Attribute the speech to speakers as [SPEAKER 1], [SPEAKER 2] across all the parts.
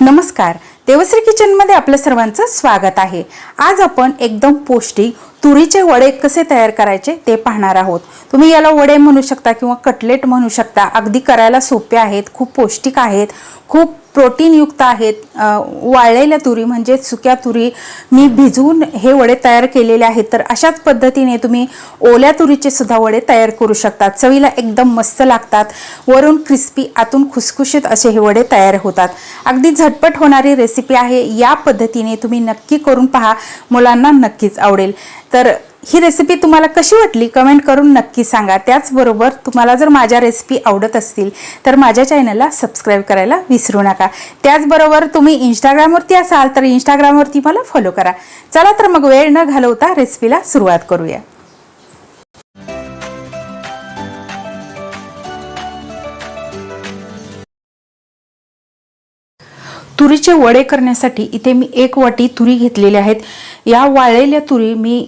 [SPEAKER 1] नमस्कार. देवश्री किचनमध्ये आपलं सर्वांचं स्वागत आहे. आज आपण एकदम पौष्टिक तुरीचे वडे कसे तयार करायचे ते पाहणार आहोत. तुम्ही याला वडे म्हणू शकता किंवा कटलेट म्हणू शकता. अगदी करायला सोपे आहेत खूप पौष्टिक आहेत खूप प्रोटीनयुक्त आहेत वाळलेल्या तुरी म्हणजे सुक्या तुरी मी भिजवून हे वडे तयार केलेले आहेत तर अशाच पद्धतीने तुम्ही ओल्या तुरीचे सुद्धा वडे तयार करू शकतात. चवीला एकदम मस्त लागतात. वरून क्रिस्पी आतून खुसखुशीत असे हे वडे तयार होतात. अगदी झटपट होणारी रेसिपी आहे. या पद्धतीने तुम्ही नक्की करून पहा. मुलांना नक्कीच आवडेल. तर ही रेसिपी तुम्हाला कशी वाटली? कमेंट करून नक्की सांगा. त्याचबरोबर तुम्हाला जर माझ्या रेसिपी आवडत असतील तर माझ्या चॅनलला सबस्क्राईब करायला विसरू नका. त्याचबरोबर तुम्ही इंस्टाग्रामवरती असाल तर इंस्टाग्रामवरती मला फॉलो करा. चला तर मग वेळ न घालवता रेसिपीला सुरुवात करूया. तुरीचे वडे करण्यासाठी इथे मी एक वाटी तुरी घेतलेल्या आहेत. या वाळलेल्या तुरी मी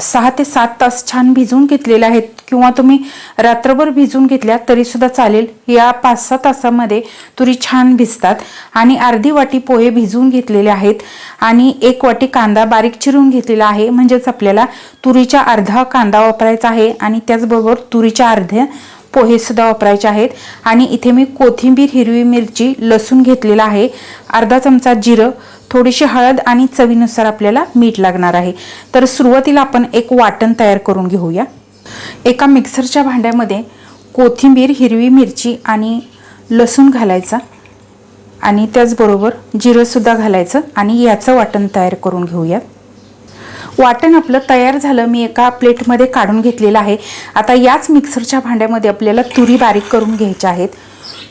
[SPEAKER 1] सहा ते सात तास छान भिजवून घेतलेले आहेत. किंवा तुम्ही रात्रभर भिजवून घेतल्या तरी सुद्धा चालेल. या पाच सहा तासामध्ये तुरी छान भिजतात. आणि अर्धी वाटी पोहे भिजवून घेतलेले आहेत. आणि एक वाटी कांदा बारीक चिरून घेतलेला आहे. म्हणजेच आपल्याला तुरीच्या अर्धा कांदा वापरायचा आहे. आणि त्याचबरोबर तुरीच्या अर्ध्या पोहेसुद्धा वापरायचे आहेत. आणि इथे मी कोथिंबीर हिरवी मिरची लसूण घेतलेला आहे. अर्धा चमचा जिरं थोडीशी हळद आणि चवीनुसार आपल्याला मीठ लागणार आहे. तर सुरुवातीला आपण एक वाटण तयार करून घेऊया. एका मिक्सरच्या भांड्यामध्ये कोथिंबीर हिरवी मिरची आणि लसूण घालायचा आणि त्याचबरोबर जिरंसुद्धा घालायचं आणि याचं वाटण तयार करून घेऊया. वाटण आपलं तयार झालं. मी एका प्लेटमध्ये काढून घेतलेलं आहे. आता याच मिक्सरच्या भांड्यामध्ये आपल्याला तुरी बारीक करून घ्यायच्या आहेत.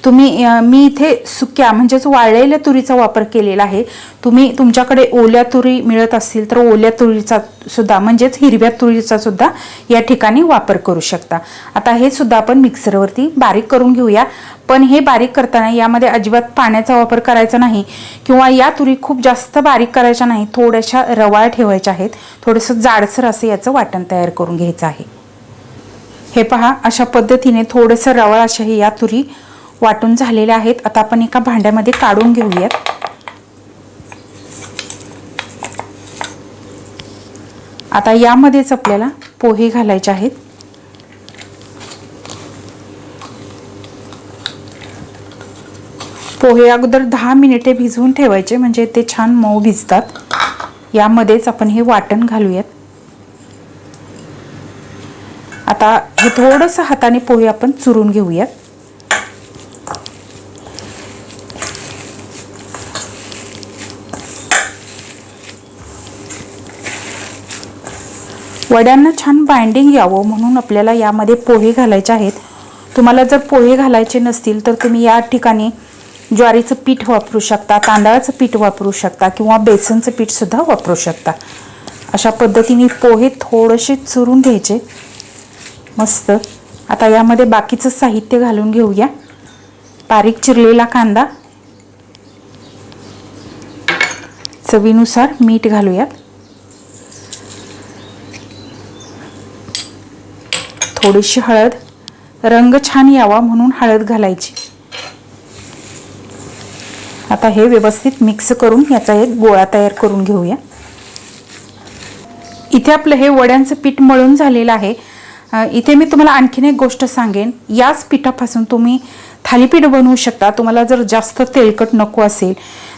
[SPEAKER 1] तुम्ही मी इथे सुक्या म्हणजेच वाळलेल्या तुरीचा वापर केलेला आहे. तुम्ही तुमच्याकडे ओल्या तुरी मिळत असतील तर ओल्या तुरीचा सुद्धा म्हणजेच हिरव्या तुरीचा सुद्धा या ठिकाणी वापर करू शकता. आता हे सुद्धा आपण मिक्सरवरती बारीक करून घेऊया. पण हे बारीक करताना यामध्ये अजिबात पाण्याचा वापर करायचा नाही किंवा या तुरी खूप जास्त बारीक करायच्या नाही थोड्याशा रवाळ ठेवायच्या आहेत. थोडंसं जाडसर असं याचं वाटण तयार करून घ्यायचं आहे. हे पहा अशा पद्धतीने थोडंसं रवाळ अशा हे या तुरी वाटून झालेल्या आहेत. आता आपण एका भांड्यामध्ये काढून घेऊयात. आता यामध्येच आपल्याला पोहे घालायचे आहेत. पोहे अगोदर दहा मिनिटे भिजवून ठेवायचे म्हणजे ते छान मऊ भिजतात. यामध्येच आपण हे वाटण घालूयात. आता हे थोडंसं हाताने पोहे आपण चुरून घेऊयात. वड्यांना छान बाइंडिंग यावं म्हणून आपल्याला यामध्ये पोहे घालायचे आहेत. तुम्हाला जर पोहे घालायचे नसतील तर तुम्ही या ठिकाणी ज्वारीचं पीठ वापरू शकता तांदळाचं पीठ वापरू शकता किंवा बेसनचं पीठसुद्धा वापरू शकता. अशा पद्धतीने पोहे थोडेसे चुरून घ्यायचे. मस्त. आता यामध्ये बाकीचं साहित्य घालून घेऊया. बारीक चिरलेला कांदा. चवीनुसार मीठ घालूयात. थोडीशी हळद. रंग छान यावा म्हणून हळद घालायची. आता हे व्यवस्थित मिक्स करून याचा एक गोळा तयार करून घेऊया. इथे आपलं हे वड्यांचं पीठ मळून झालेलं आहे. इथे मी तुम्हाला आणखीन एक गोष्ट सांगेन. याच पिठापासून तुम्ही थालीपीठ बनवू शकता. तुम्हाला जर जास्त तेलकट नको असेल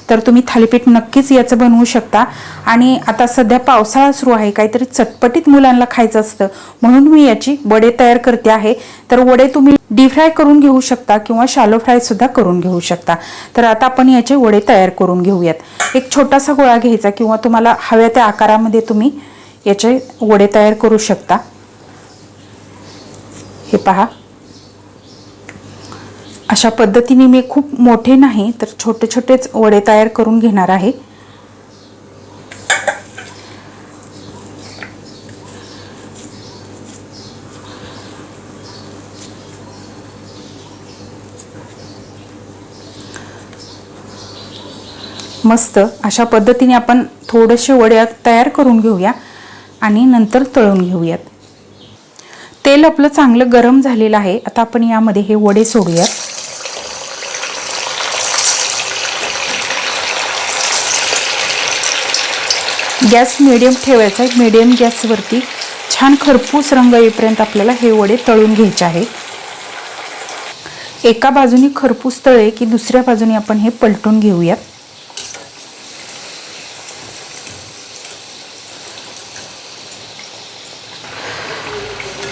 [SPEAKER 1] तर तुम्ही थालीपीठ नक्कीच याचं बनवू शकता. आणि आता सध्या पावसाळा सुरू आहे काहीतरी चटपटीत मुलांना खायचं असतं म्हणून मी याची वडे तयार करते आहे. तर वडे तुम्ही डीप फ्राय करून घेऊ शकता किंवा शालो फ्राय सुद्धा करून घेऊ शकता. तर आता आपण याचे वडे तयार करून घेऊयात. एक छोटासा गोळा घ्यायचा किंवा तुम्हाला हव्या त्या आकारामध्ये तुम्ही याचे वडे तयार करू शकता. हे पहा. अशा पद्धतीने मी खूप मोठे नाही तर छोटे छोटेच वडे तयार करून घेणार आहे. मस्त अशा पद्धतीने आपण थोडेसे वडे तयार करून घेऊया आणि नंतर तळून घेऊयात. तेल आपलं चांगलं गरम झालेलं आहे आता आपण यामध्ये हे वडे सोडूयात. गॅस मिडियम ठेवायचा आहे. मिडियम गॅसवरती छान खरपूस रंग येईपर्यंत आपल्याला हे वडे तळून घ्यायचे आहे. एका बाजूने खरपूस तळे की दुसऱ्या बाजूने आपण हे पलटून घेऊयात.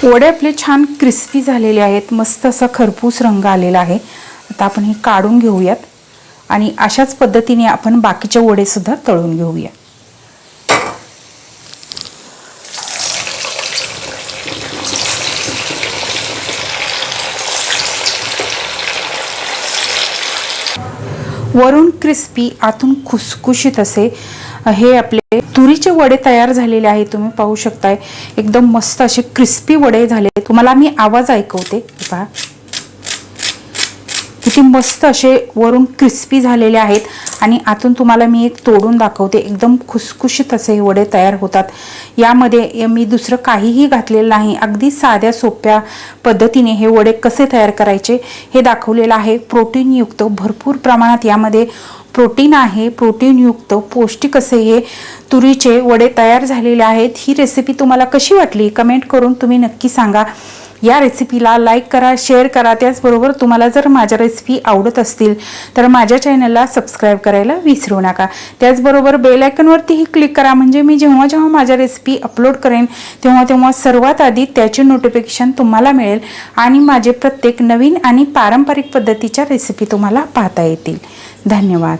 [SPEAKER 1] वडे आपले छान क्रिस्पी झालेले आहेत. मस्त असा खरपूस रंग आलेला आहे. आता आपण हे काढून घेऊयात. आणि अशाच पद्धतीने आपण बाकीचे वडेसुद्धा तळून घेऊया वरून क्रिस्पी आतून खुसखुशीत असे हे आपले तुरीचे वडे तयार झालेले आहे तुम्ही पाहू शकताय. एकदम मस्त असे क्रिस्पी वडे झाले तुम्हाला मी आवाज ऐकवते. पहा. किती मस्त असे वरून क्रिस्पी झालेले आहेत. आणि आतून तुम्हाला मी एक तोडून दाखवते. एकदम खुसखुशीत असे हे वडे तयार होतात. यामध्ये मी दुसरं काहीही घातलेलं नाही. अगदी साध्या सोप्या पद्धतीने हे वडे कसे तयार करायचे हे दाखवलेलं आहे. प्रोटीनयुक्त भरपूर प्रमाणात यामध्ये प्रोटीन आहे. प्रोटीनयुक्त पौष्टिक असे हे तुरीचे वडे तयार झालेले आहेत. ही रेसिपी तुम्हाला कशी वाटली? कमेंट करून तुम्ही नक्की सांगा. या रेसिपीला लाईक करा शेअर करा. त्याचबरोबर तुम्हाला जर माझ्या रेसिपी आवडत असतील तर माझ्या चॅनलला सबस्क्राईब करायला विसरू नका. त्याचबरोबर बेलायकनवरतीही क्लिक करा. म्हणजे मी जेव्हा जेव्हा माझ्या रेसिपी अपलोड करेन तेव्हा तेव्हा सर्वात आधी त्याचे नोटिफिकेशन तुम्हाला मिळेल आणि माझे प्रत्येक नवीन आणि पारंपरिक पद्धतीच्या रेसिपी तुम्हाला पाहता येतील. धन्यवाद.